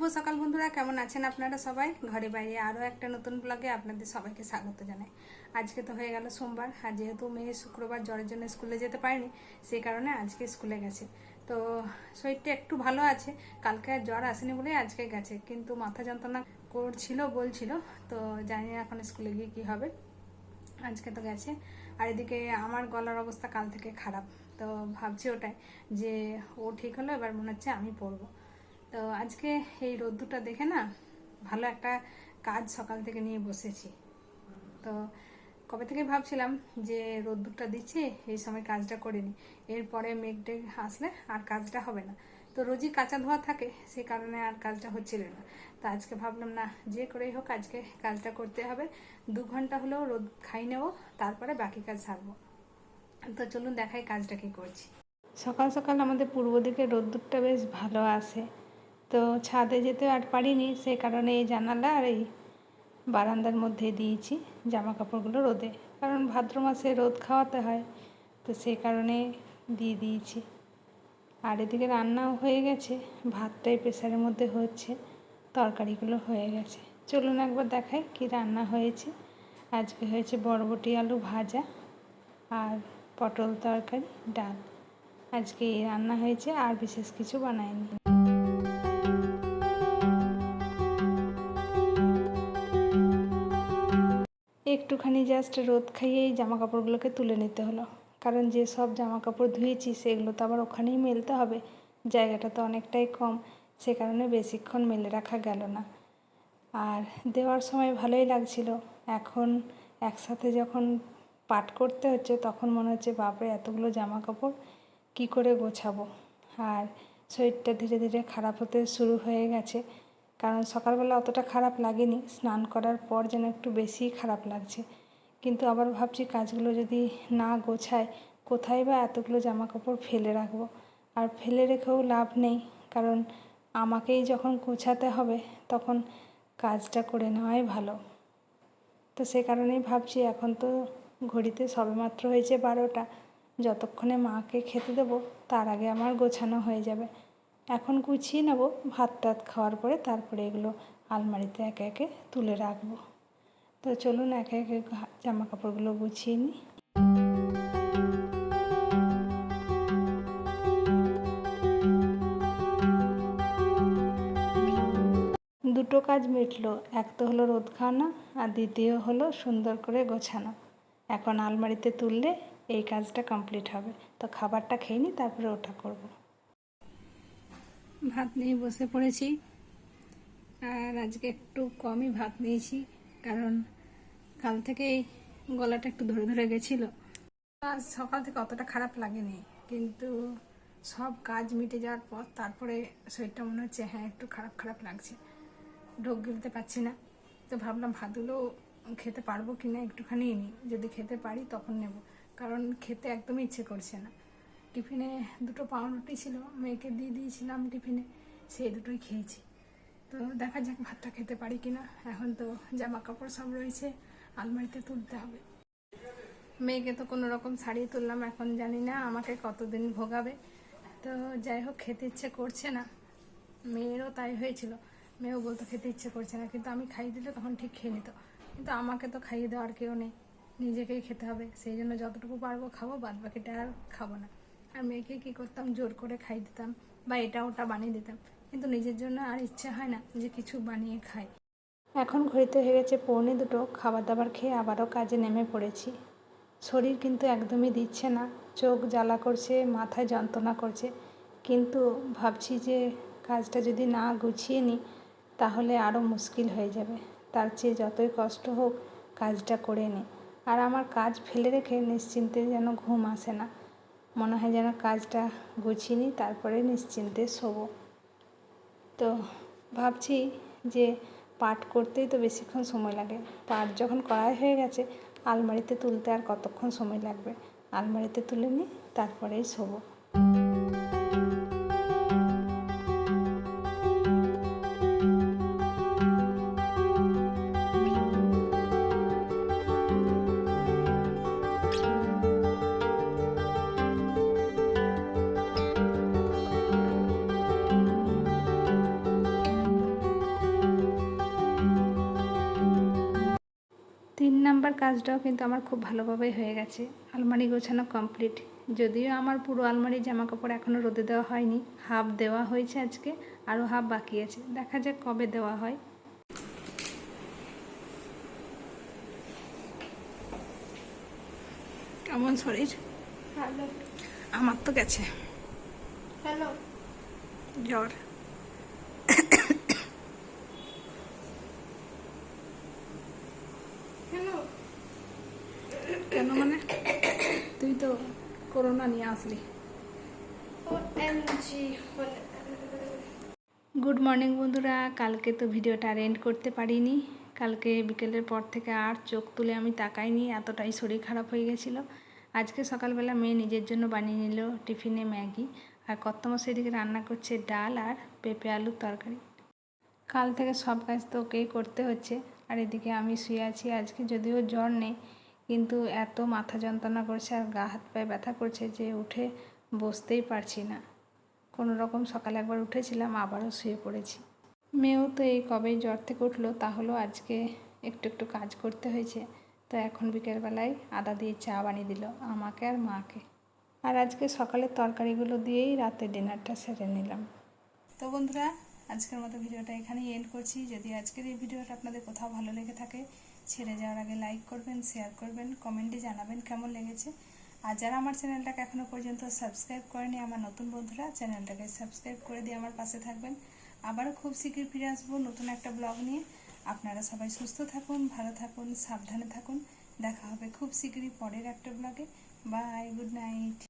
শুভ সকাল বন্ধুরা, কেমন আছেন আপনারা সবাই? ঘরে বাইরে আরও একটা নতুন ব্লগে আপনাদের সবাইকে স্বাগত জানাই। আজকে তো হয়ে গেল সোমবার, আর যেহেতু মেয়ে শুক্রবার জ্বরের জন্য স্কুলে যেতে পারেনি সেই কারণে আজকে স্কুলে গেছে। তো শরীরটা একটু ভালো আছে, কালকে আর জ্বর আসেনি বলেই আজকে গেছে, কিন্তু মাথা যন্ত্রণা করছিল, বলছিল, তো জানি না এখন স্কুলে গিয়ে কী হবে। আজকে তো গেছে, আর এদিকে আমার গলার অবস্থা কাল থেকে খারাপ, তো ভাবছি ওটাই, যে ও ঠিক হলো, এবার মনে হচ্ছে আমি পড়ব। তো আজকে এই রোদ্দুরটা দেখে না ভালো একটা কাজ সকাল থেকে নিয়ে বসেছি। তো কবে থেকে ভাবছিলাম যে রোদ্দুরটা দিচ্ছে, এই সময় কাজটা করে নিই। এরপরে মেঘ টেঘ আসলে আর কাজটা হবে না। তো রোজই কাঁচা ধোয়া থাকে সেই কারণে আর কাজটা হচ্ছিল না। তো আজকে ভাবলাম, না, যে করেই হোক আজকে কাজটা করতে হবে। দু ঘণ্টা হলেও রোদ খাই নেব, তারপরে বাকি কাজ সারবো। তো চলুন দেখাই কাজটা কি করছি। সকাল সকাল আমাদের পূর্ব দিকে রোদ্দুরটা বেশ ভালো আসে তো ছাদে যেতে আর পারিনি সেই কারণে এই জানালা আর এই বারান্দার মধ্যে দিয়েছি জামা কাপড়গুলো রোদে। কারণ ভাদ্র মাসে রোদ খাওয়াতে হয়, তো সেই কারণে দিয়ে দিয়েছি। আর এদিকে রান্নাও হয়ে গেছে, ভাতটাই প্রেসারের মধ্যে হচ্ছে, তরকারিগুলো হয়ে গেছে। চলুন একবার দেখাই কি রান্না হয়েছে। আজকে হয়েছে বরবটি আলু ভাজা আর পটল তরকারি, ডাল। আজকে এই রান্না হয়েছে, আর বিশেষ কিছু বানায়নি একটুখানি জাস্ট রোদ খাইয়েই জামা কাপড়গুলোকে তুলে নিতে হলো। কারণ যে সব জামা কাপড় ধুয়েছি, সেগুলো তো আবার ওখানেই মেলতে হবে। জায়গাটা তো অনেকটাই কম, সে কারণে বেশিক্ষণ মেলে রাখা গেল না। আর দেওয়ার সময় ভালোই লাগছিল। এখন একসাথে যখন পাট করতে হচ্ছে, তখন মনে হচ্ছে, বাপরে, এতগুলো জামা কাপড় কী করে গোছাবো? আর শরীরটা ধীরে ধীরে খারাপ হতে শুরু হয়ে গেছে। কারণ সকালবেলা অতটা খারাপ লাগেনি। স্নান করার পর যেন একটু বেশিই খারাপ লাগছে। কিন্তু আবার ভাবছি কাজগুলো যদি না গোছায় কোথায় বা এতগুলো জামা কাপড় ফেলে রাখব? আর ফেলে রেখেও লাভ নেই, কারণ আমাকেই যখন গোছাতে হবে, তখন কাজটা করে নেওয়াই ভালো। তো সে কারণেই ভাবছি এখন তো ঘড়িতে সবেমাত্র হয়েছে বারোটা, যতক্ষণে মাকে খেতে দেবো, তার আগে আমার গোছানো হয়ে যাবে। এখন গুছিয়ে নেব ভাত টাত খাওয়ার পরে তারপরে এগুলো আলমারিতে একে একে তুলে রাখব। তো চলুন একে একে জামা কাপড়গুলো গুছিয়ে নিই। দুটো কাজ মিটলো, এক তো হলো রোদ খাওয়ানো আর দ্বিতীয় হলো সুন্দর করে গোছানো। এখন আলমারিতে তুললে এই কাজটা কমপ্লিট হবে। তো খাবারটা খেয়ে নিই তারপরে ওটা করব। ভাত নিয়ে বসে পড়েছি। আর আজকে একটু কমই ভাত নিয়েছি, কারণ কাল থেকেই গলাটা একটু ধরে ধরে গেছিল। আজ সকাল থেকে অতটা খারাপ লাগেনি, কিন্তু সব কাজ মিটে যাওয়ার পর তারপরে শরীরটা মনে হচ্ছে হ্যাঁ একটু খারাপ খারাপ লাগছে। ঢোক গিলতে পারছি না, তো ভাবলাম ভাতগুলো খেতে পারব কি না। একটুখানি নিই যদি খেতে পারি তখন নেব, কারণ খেতে একদমই ইচ্ছে করছে না। টিফিনে দুটো পাউরুটি ছিল, মেয়েকে দিয়ে দিয়েছিলাম টিফিনে, সেই দুটোই খেয়েছি। তো দেখা যাক ভাতটা খেতে পারি কি না এখন তো জামা কাপড় সব রয়েছে, আলমারিতে তুলতে হবে। মেয়েকে তো কোনো রকম ছাড়িয়ে তুললাম, এখন জানি না আমাকে কতদিন ভোগাবে। তো যাই হোক, খেতে ইচ্ছে করছে না। মেয়েরও তাই হয়েছিল। মেয়েও বলতো খেতে ইচ্ছে করছে না, কিন্তু আমি খাইয়ে দিলে তখন ঠিক খেয়ে নিত। কিন্তু আমাকে তো খাইয়ে দেওয়ার কেউ নেই, নিজেকেই খেতে হবে। সেই জন্য যতটুকু পারব খাব বাদ বাকিটা আর খাব না। আর মেয়েকে কী করতাম? জোর করে খাই দিতাম বা এটা ওটা বানিয়ে দিতাম। কিন্তু নিজের জন্য আর ইচ্ছে হয় না যে কিছু বানিয়ে খাই। এখন ঘড়িতে হয়ে গেছে পৌনে দুটো। খাবার দাবার খেয়ে আবারও কাজে নেমে পড়েছি। শরীর কিন্তু একদমই দিচ্ছে না। চোখ জ্বালা করছে, মাথায় যন্ত্রণা করছে। কিন্তু ভাবছি যে কাজটা যদি না গুছিয়ে নিই, তাহলে আরও মুশকিল হয়ে যাবে। তার চেয়ে যতই কষ্ট হোক, কাজটা করে নিই আর আমার কাজ ফেলে রেখে নিশ্চিন্তে যেন ঘুম আসে না। মনে হয় যেন কাজটা গুছিয়ে নিই, তারপরে নিশ্চিন্তে শোবো। তো ভাবছি যে পাঠ করতেই তো বেশিক্ষণ সময় লাগে। পাঠ যখন করাই হয়ে গেছে, আলমারিতে তুলতে আর কতক্ষণ সময় লাগবে? আলমারিতে তুলে নিই, তারপরেই শোবো। নাম্বার কাজটাও কিন্তু আমার খুব ভালোভাবেই হয়ে গেছে। আলমারি গোছানো কমপ্লিট। যদিও আমার পুরো আলমারির জামা কাপড় এখনও রোদে দেওয়া হয়নি। হাফ দেওয়া হয়েছে আজকে আরও হাফ বাকি আছে। দেখা যাক কবে দেওয়া হয়। কেমন শরীর? আমার তো গেছে। হ্যালো জ্বর হ্যালো কেন মানে? তুই তো করোনা নিয়ে আসলি। গুড মর্নিং বন্ধুরা কালকে তো ভিডিওটা আর এন্ড করতে পারিনি। কালকে বিকেলের পর থেকে আর চোখ তুলে আমি তাকাইনি এতটাই শরীর খারাপ হয়ে গেছিল। আজকে সকালবেলা মেয়ে নিজের জন্য বানিয়ে নিল টিফিনে ম্যাগি আর কত্তমা সেদিকে রান্না করছে ডাল আর পেঁপে আলুর তরকারি। কাল থেকে সব কাজ তো ওকেই করতে হচ্ছে আর এদিকে আমি শুয়ে আছি আজকে যদিও জ্বর নেই কিন্তু এত মাথা যন্ত্রণা করছে আর গা হাত পায়ে ব্যথা করছে যে উঠে বসতেই পারছি না। কোনো রকম সকালে একবার উঠেছিলাম, আবারও শুয়ে পড়েছি। মেয়েও তো এই কবেই জ্বর থেকে উঠল, তাহলেও আজকে একটু একটু কাজ করতে হয়েছে। তো এখন বিকেলবেলায় আদা দিয়ে চা বানিয়ে দিল, আমাকে আর মাকে। আর আজকে সকালের তরকারিগুলো দিয়েই রাতে ডিনারটা সেরে নিলাম। তো বন্ধুরা, আজকের মতো ভিডিওটা এখানেই এন্ড করছি। যদি আজকের এই ভিডিওটা আপনাদের কোথাও ভালো লেগে থাকে ছেড়ে যাওয়ার আগে লাইক করবেন শেয়ার করবেন কমেন্টে জানাবেন কেমন লেগেছে। আর যারা আমার চ্যানেলটাকে এখনও পর্যন্ত সাবস্ক্রাইব করেনি, আমার নতুন বন্ধুরা চ্যানেলটাকে সাবস্ক্রাইব করে দিয়ে আমার পাশে থাকবেন। আবারও খুব শীঘ্রই ফিরে আসব নতুন একটা ব্লগ নিয়ে। আপনারা সবাই সুস্থ থাকুন, ভালো থাকুন, সাবধানে থাকুন। দেখা হবে খুব শীঘ্রই পরের একটা ব্লগে বাই গুড নাইট